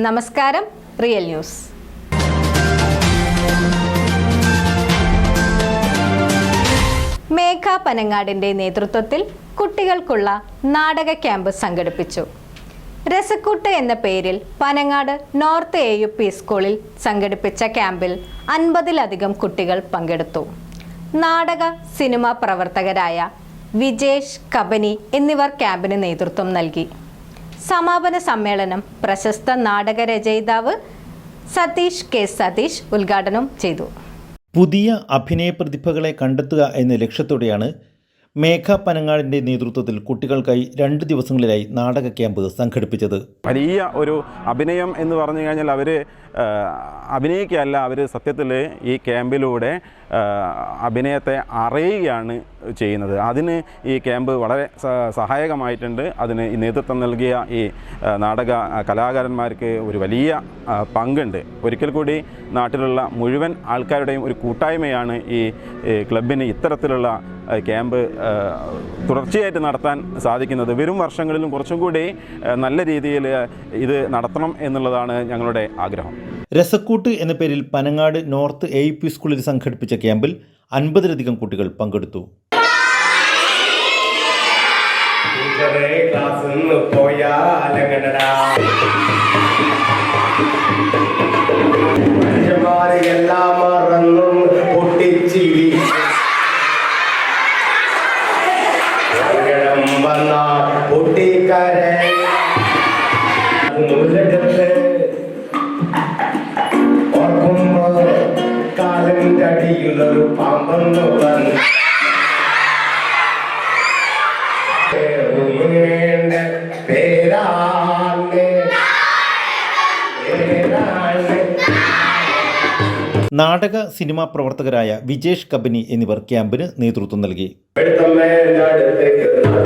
നമസ്കാരം real news. മേഘ പനങ്ങാടിന്റെ നേതൃത്വത്തിൽ കുട്ടികൾക്കുള്ള നാടക ക്യാമ്പ് സംഘടിപ്പിച്ചു. രസക്കൂട്ട് എന്ന പേരിൽ Panangad north A U P സ്കൂളിൽ സംഘടിപ്പിച്ച ക്യാമ്പിൽ അൻപതിലധികം കുട്ടികൾ പങ്കെടുത്തു. നാടക സിനിമ പ്രവർത്തകരായ വിജേഷ് കബനി എന്നിവർ ക്യാമ്പിന് നേതൃത്വം നൽകി. സമാപന സമ്മേളനം പ്രശസ്ത നാടക രചയിതാവ് സതീഷ് കെ സതീഷ് ഉദ്ഘാടനം ചെയ്തു. പുതിയ അഭിനയ പ്രതിഭകളെ കണ്ടെത്തുക എന്ന ലക്ഷ്യത്തോടെയാണ് മേഘ പനങ്ങാടിന്റെ നേതൃത്വത്തിൽ കുട്ടികൾക്കായി രണ്ട് ദിവസങ്ങളിലായി നാടക ക്യാമ്പ് സംഘടിപ്പിച്ചത്. വലിയ ഒരു അഭിനയം എന്ന് പറഞ്ഞു കഴിഞ്ഞാൽ അവർ അഭിനയിക്കുകയല്ല അവർ സത്യത്തിൽ ഈ ക്യാമ്പിലൂടെ അഭിനയത്തെ അറിയുകയാണ് ചെയ്യുന്നത്. അതിന് ഈ ക്യാമ്പ് വളരെ സഹായകമായിട്ടുണ്ട്. അതിന് ഈ നേതൃത്വം നൽകിയ ഈ നാടക കലാകാരന്മാർക്ക് ഒരു വലിയ പങ്കുണ്ട്. ഒരിക്കൽ കൂടി നാട്ടിലുള്ള മുഴുവൻ ആൾക്കാരുടെയും ഒരു കൂട്ടായ്മയാണ് ഈ ക്ലബിന് ഇത്തരത്തിലുള്ള ക്യാമ്പ് തുടർച്ചയായിട്ട് നടത്താൻ സാധിക്കുന്നത്. വരും വർഷങ്ങളിലും കുറച്ചും കൂടി നല്ല രീതിയിൽ ഇത് നടത്തണം എന്നുള്ളതാണ് ഞങ്ങളുടെ ആഗ്രഹം. രസക്കൂട്ട് എന്ന പേരിൽ പനങ്ങാട് നോർത്ത് എ പി സ്കൂളിൽ സംഘടിപ്പിച്ച ക്യാമ്പിൽ അൻപതിലധികം കുട്ടികൾ പങ്കെടുത്തു. ക്ലാസ്സിൽ നാടക സിനിമാ പ്രവർത്തകരായ വിജേഷ് കബനി എന്നിവർ ക്യാമ്പിന് നേതൃത്വം നൽകി. എടുത്തമ്മേനടുത്തേക്ക് ഇരിക്കണടാ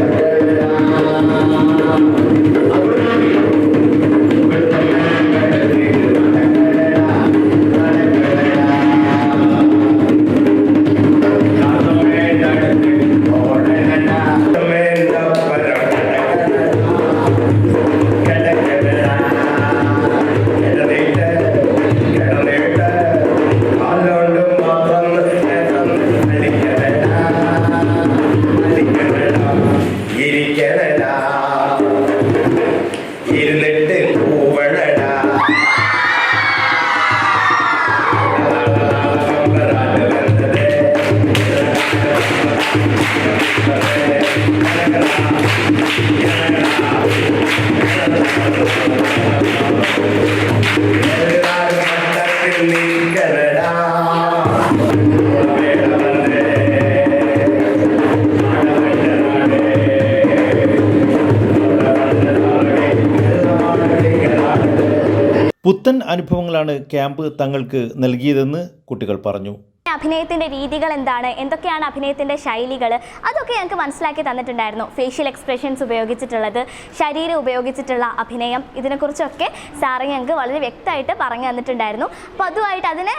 പുത്തൻ അനുഭവങ്ങളാണ് ക്യാമ്പ് തങ്ങൾക്ക് നൽകിയതെന്ന് കുട്ടികൾ പറഞ്ഞു അഭിനയത്തിന്റെ രീതികൾ എന്താണ്? എന്തൊക്കെയാണ് അഭിനയത്തിന്റെ ശൈലികൾ? അതൊക്കെ ഞങ്ങൾക്ക് മനസ്സിലാക്കി തന്നിട്ടുണ്ടായിരുന്നു. ഫേഷ്യൽ എക്സ്പ്രഷൻസ് ഉപയോഗിച്ചിട്ടുള്ളത് ശരീരം ഉപയോഗിച്ചിട്ടുള്ള അഭിനയം ഇതിനെക്കുറിച്ചൊക്കെ സാറ് ഞങ്ങൾക്ക് വളരെ വ്യക്തമായിട്ട് പറഞ്ഞു തന്നിട്ടുണ്ടായിരുന്നു. അപ്പോൾ അതുമായിട്ട് അതിന്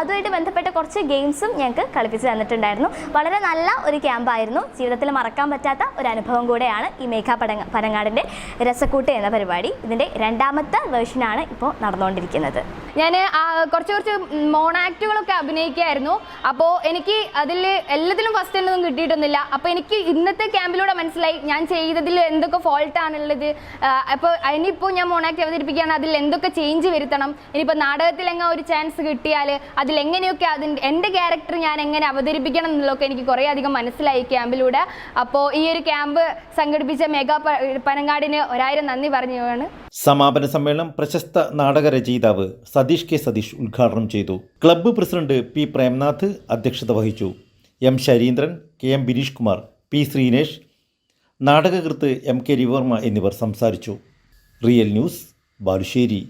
അതുമായിട്ട് ബന്ധപ്പെട്ട കുറച്ച് ഗെയിംസും ഞങ്ങൾക്ക് കളിപ്പിച്ച് തന്നിട്ടുണ്ടായിരുന്നു. വളരെ നല്ല ഒരു ക്യാമ്പായിരുന്നു ജീവിതത്തിൽ മറക്കാൻ പറ്റാത്ത ഒരു അനുഭവം കൂടെയാണ് ഈ മേഘ പടങ്ങ പനങ്ങാടിന്റെ രസക്കൂട്ട് എന്ന പരിപാടി. ഇതിന്റെ രണ്ടാമത്തെ വേർഷനാണ് ഇപ്പോൾ നടന്നുകൊണ്ടിരിക്കുന്നത്. ഞാൻ കുറച്ച് കുറച്ച് മോണാക്റ്റുകളൊക്കെ അഭിനയിക്കുകയായിരുന്നു അപ്പോൾ എനിക്ക് അതിൽ എല്ലാത്തിലും ഫസ്റ്റ് ഒന്നും കിട്ടിയിട്ടൊന്നുമില്ല. അപ്പോൾ എനിക്ക് ഇന്നത്തെ ക്യാമ്പിലൂടെ മനസ്സിലായി. ഞാൻ ചെയ്തതിൽ എന്തൊക്കെ ഫോൾട്ട് ആണുള്ളത്. അപ്പോൾ ഇനിയിപ്പോൾ ഞാൻ മോണാക്ട് അവതരിപ്പിക്കുകയാണ്. അതിൽ എന്തൊക്കെ ചേഞ്ച് വരുത്തണം? ഇനിയിപ്പോൾ നാടകത്തിൽ എങ്ങനെ ഒരു ചാൻസ് കിട്ടിയാൽ അതിൽ എങ്ങനെയൊക്കെ അതിന്റെ എന്റെ ക്യാരക്ടർ ഞാൻ എങ്ങനെ അവതരിപ്പിക്കണം എന്നുള്ളതൊക്കെ എനിക്ക് കുറേ അധികം മനസ്സിലായി ക്യാമ്പിലൂടെ അപ്പോൾ ഈ ഒരു ക്യാമ്പ് സംഘടിപ്പിച്ച മെഗാ പനങ്ങാടിന് ഒരായിരം നന്ദി പറഞ്ഞതാണ് സമാപന സമ്മേളനം പ്രശസ്ത നാടക രചയിതാവ് സതീഷ് കെ സതീഷ് ഉദ്ഘാടനം ചെയ്തു. ക്ലബ്ബ് പ്രസിഡന്റ് പി പ്രേംനാഥ് അധ്യക്ഷത വഹിച്ചു. M Sharindran K M Bineesh Kumar P Sreenesh നാടകകൃത്ത് M K Ravivarma എന്നിവർ സംസാരിച്ചു. Real news Balussery.